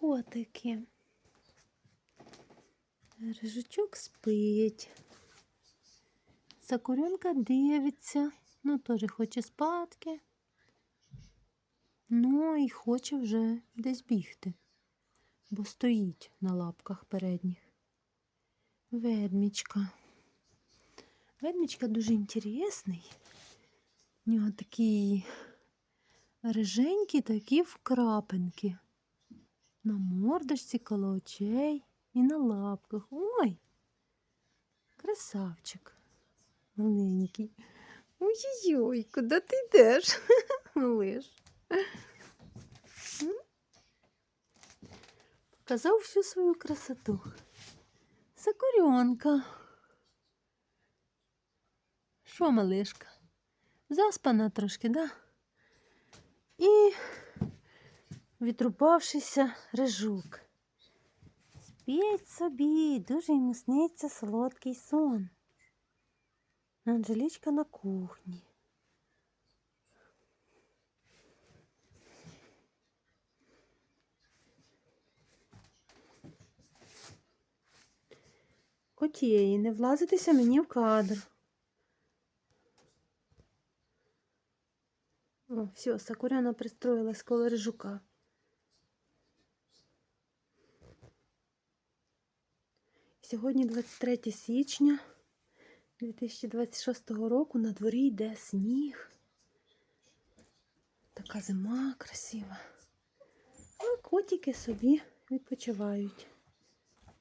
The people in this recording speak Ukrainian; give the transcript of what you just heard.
котики. Рижачок спить. Сакуренка дивиться, ну теж хоче спадки. Ну і хоче вже десь бігти, бо стоїть на лапках передніх. Ведмічка. Ведмічка дуже інтересний. У нього такі риженькі такі вкрапинки. На мордочці коло очей і на лапках. Ой! Красавчик. Маленький. Ой-ой-ой, куди ти йдеш, малиш? Показав всю свою красоту. Сакуренка. Що, малишка? Заспана трошки, да? І відрубавшися рижук. Спіть собі, дуже йому сниться солодкий сон. Анжелічка на кухні. Котєї, не влазитися мені в кадр. О, все, Сакуряна пристроїлась коло рижука. Сьогодні 23 січня 2026 року на дворі йде сніг. Така зима красива. А котики собі відпочивають.